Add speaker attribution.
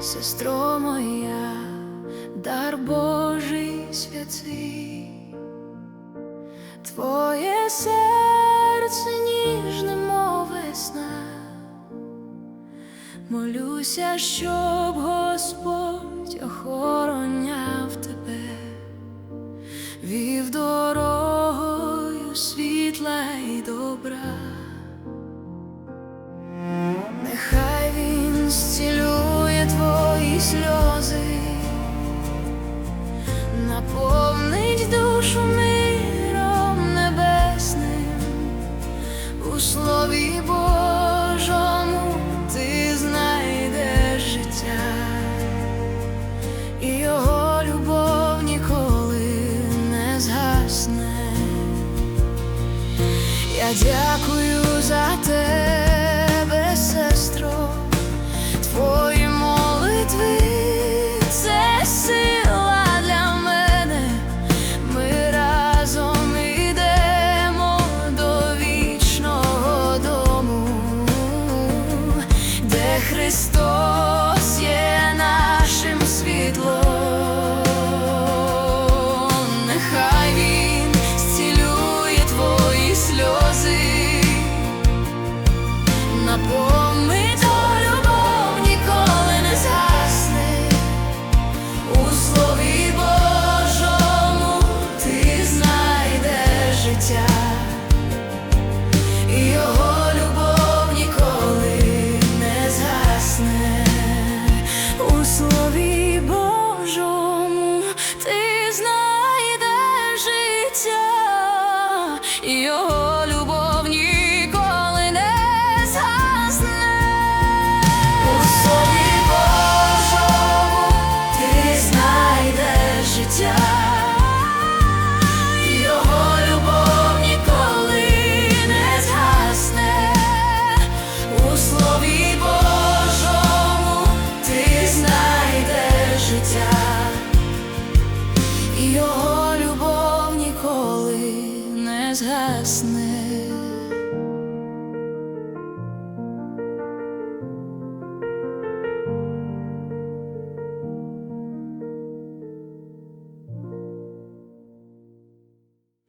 Speaker 1: сестро моя, дар Божий святий, Твоє серце ніжне, мов весна, молюся, щоб Господь охороняв тебе, вів дорогою слові Божому ти знайдеш життя, і його любов ніколи не згасне. Я дякую. ясне.